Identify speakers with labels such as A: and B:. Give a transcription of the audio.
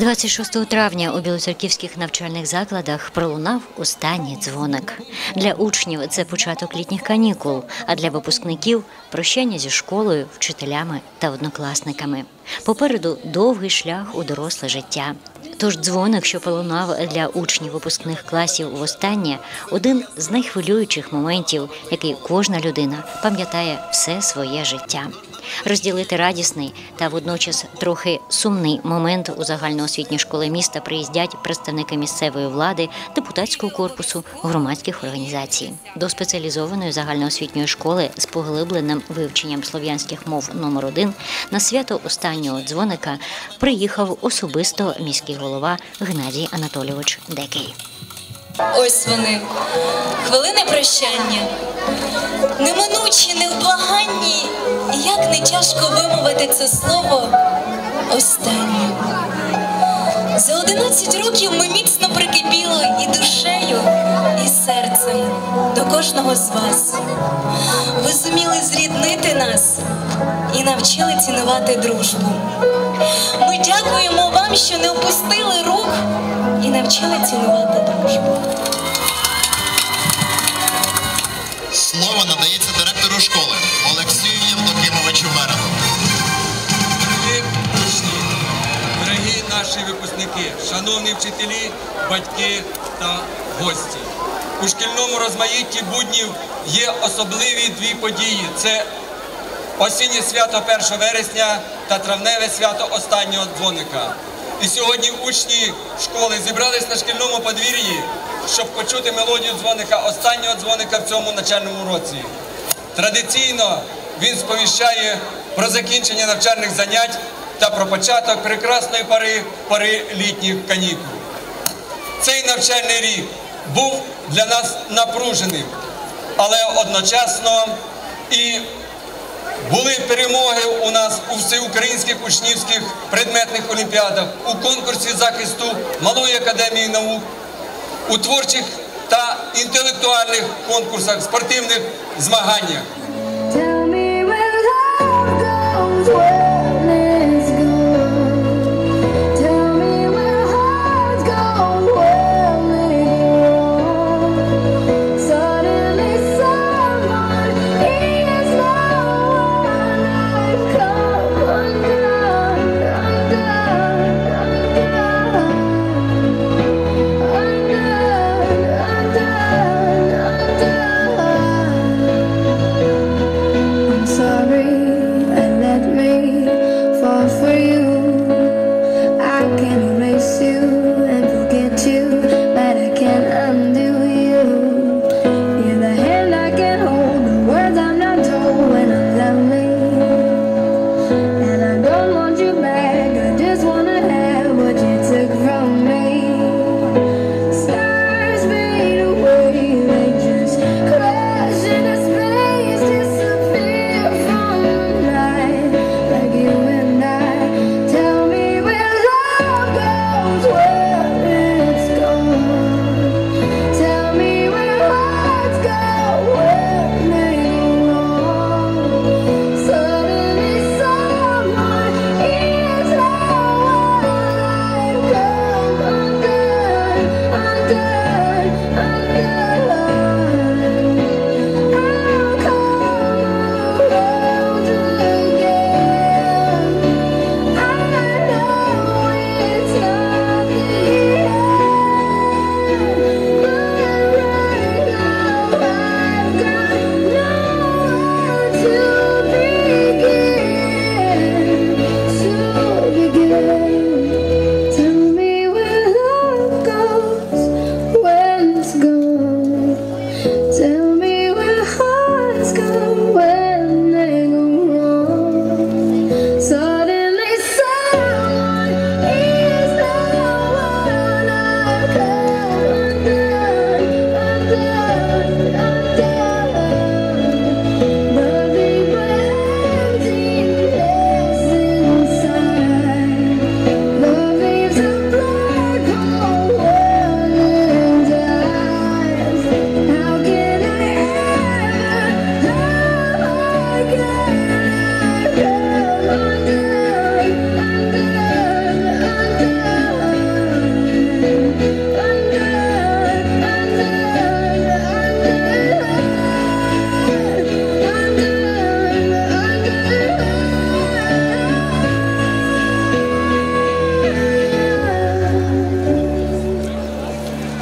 A: 26 травня у білоцерківських навчальних закладах пролунав останній дзвоник. Для учнів це початок літніх канікул, а для випускників прощання зі школою, вчителями та однокласниками. Попереду довгий шлях у доросле життя. Тож дзвоник, що пролунав для учнів випускних класів востаннє, один з найхвилюючих моментів, який кожна людина пам'ятає все своє життя. Розділити радісний та водночас трохи сумний момент у загальноосвітні школи міста приїздять представники місцевої влади, депутатського корпусу, громадських організацій. До спеціалізованої загальноосвітньої школи з поглибленим вивченням слов'янських мов номер 1 на свято останнього дзвоника приїхав особисто міський голова Геннадій Анатолійович Декий.
B: Ось вони, хвилини прощання, неминучі, невблаганні, як не тяжко вимовити це слово останнє. За 11 років ми міцно прикипіли і душею, і серцем до кожного з вас. Ви зуміли зріднити нас і навчили цінувати дружбу. Ми дякуємо вам, що не опустили рук і навчили цінувати дружбу.
C: Слово надається директору школи Олексію Євдокимовичу
D: учні, дорогі наші випускники, шановні вчителі, батьки та гості. У шкільному розмаїтті буднів є особливі дві події: це осіннє свято 1 вересня та травневе свято останнього дзвоника. І сьогодні учні школи зібрались на шкільному подвір'ї, щоб почути мелодію дзвоника останнього дзвоника в цьому навчальному році. Традиційно він сповіщає про закінчення навчальних занять та про початок прекрасної пори, пори літніх канікул. Цей навчальний рік був для нас напруженим, але одночасно і були перемоги у нас у всеукраїнських учнівських предметних олімпіадах, у конкурсі захисту Малої академії наук, у творчих та інтелектуальних конкурсах, спортивних змаганнях.